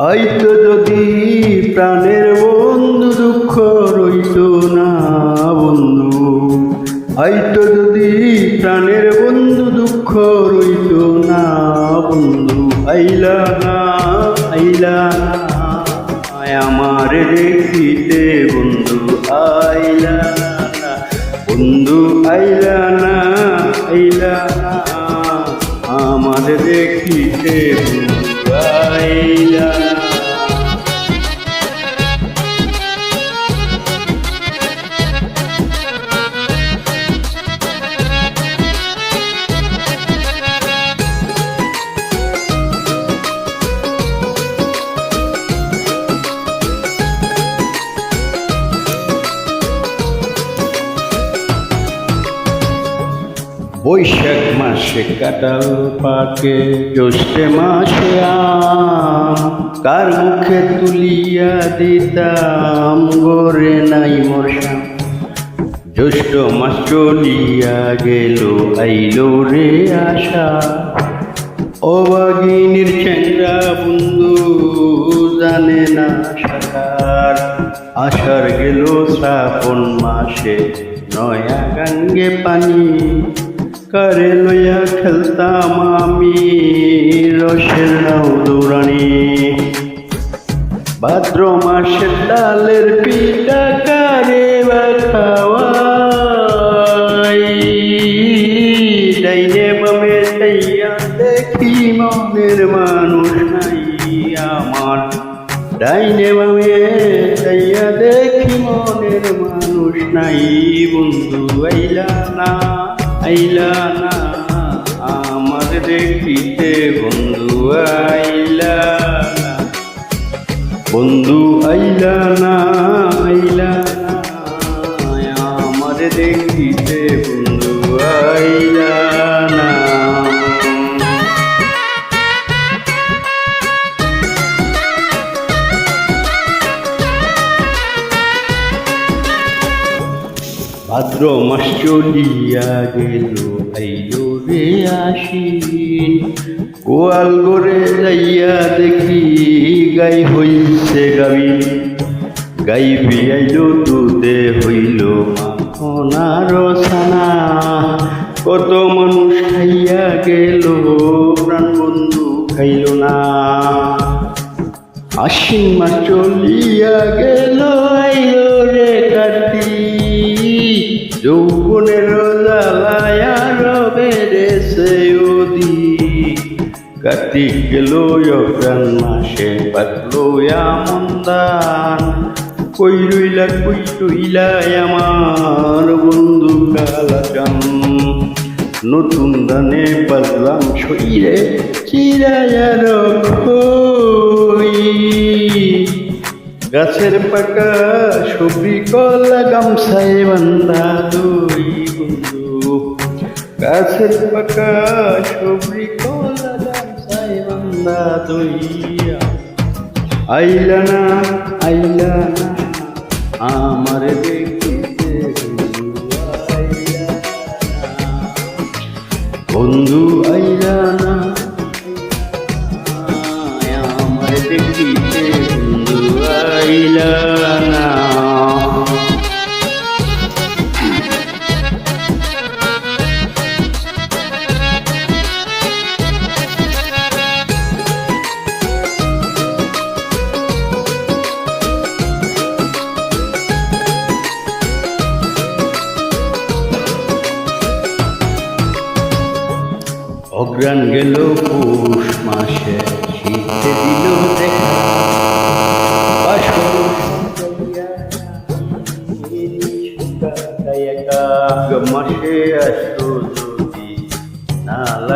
হয়তো যদি প্রাণের বন্ধু দুঃখ রইত না বন্ধু। হয়তো যদি প্রাণের বন্ধু দুঃখ রইত না বন্ধু। আইলা না আইলা না আমার দেখিতে বন্ধু, আইলা না। বন্ধু, আইলা না আইলা না আমার দেখিতে বন্ধু। বৈশাখ মাসে কাটাল পাকে, জ্যৈষ্ঠে মাসে আম। কার মুখে তুলিয়া দিতাম গোরে নাই মরসাম জ্যৈষ্ঠ মাস চলিয়া গেল, আইল রে আশা। অবাগিনীর চেংরা বন্ধু জানে না সাকার। আষাঢ় গেল শ্রাবণ মাসে, নয়া গাঙ্গে পানি। কারে লইয়া খেলতাম আমি রসের নাও দৌড়ানি। ভাদ্র মাসের ডালের পিঠা কারে বা খাওয়াই ডাইনে বামে দেখি মনের মানুষ নাই আমার। ডাইনে বামে চাইয়া দেখি মনের মানুষ নাই, বন্ধু আইলা না। আইলা না আমার দেখিতে বন্ধু আইলা না। বন্ধু আইলা না আইলা আমার দেখিতে বন্ধু ভাদ্র মাস চলিয়া গেল, আইলো রে আসিন গোয়াল গরে যাইয়া দেখি, গাই হইছে গাবি গাই বিয়াইল দুধে হইল মাখনার ছানা। কত মানুষ খাইয়া গেল, প্রাণ বন্ধু খাইল না। আশ্বিন মাস চলিয়া গেল, আইলো রে কার্তিক যৌবনের জ্বালায় আরও বেড়েছে অধিক কার্তিক গেল অগ্রাণ মাসে পাতলো এমন কই রইলা কই রইলা আমার বন্ধু কালাকান। নতুন দানে বাজলাম শরীরে চিরায়ার খই গাছের পাকা সবরি কলা গামছায় বান্ধা দই বন্ধু। গাছের পাকা সবরি কলা গামছায় বান্ধা দই আইলা না আইলা না, আমার বন্ধু আইলা না। অগ্রাণ গেল পৌষ মাসে।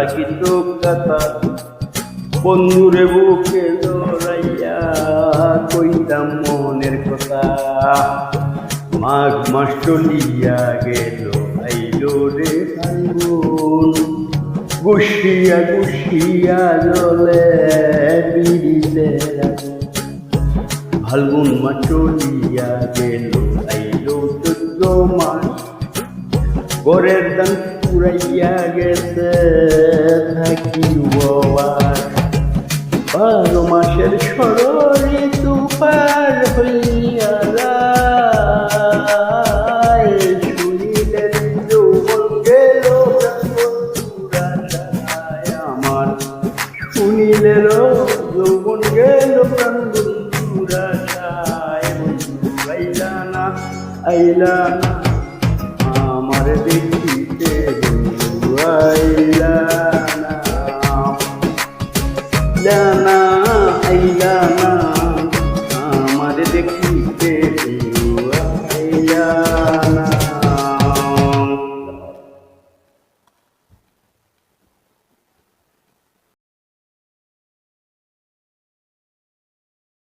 না কথা বন্ধুরে বুকে লড়াইয়া কইতাম মনের কথা। মাঘ মাস চলিয়া গেল, আইলো রে ফাল্গুন গুছিয়া গুছিয়া জলে বিড়িতে ফাল্গুন মাস চলিয়া গেল, আইলো চোদ্দ মাস। গরের দান পুরাইয়া গেছে থাকি আর। বারো মাসের সররে তুফার হইয়া আমার। শুনিলেন যৌবন গেল প্রাণ বন্ধুরা আইলা না আইলা না। bye.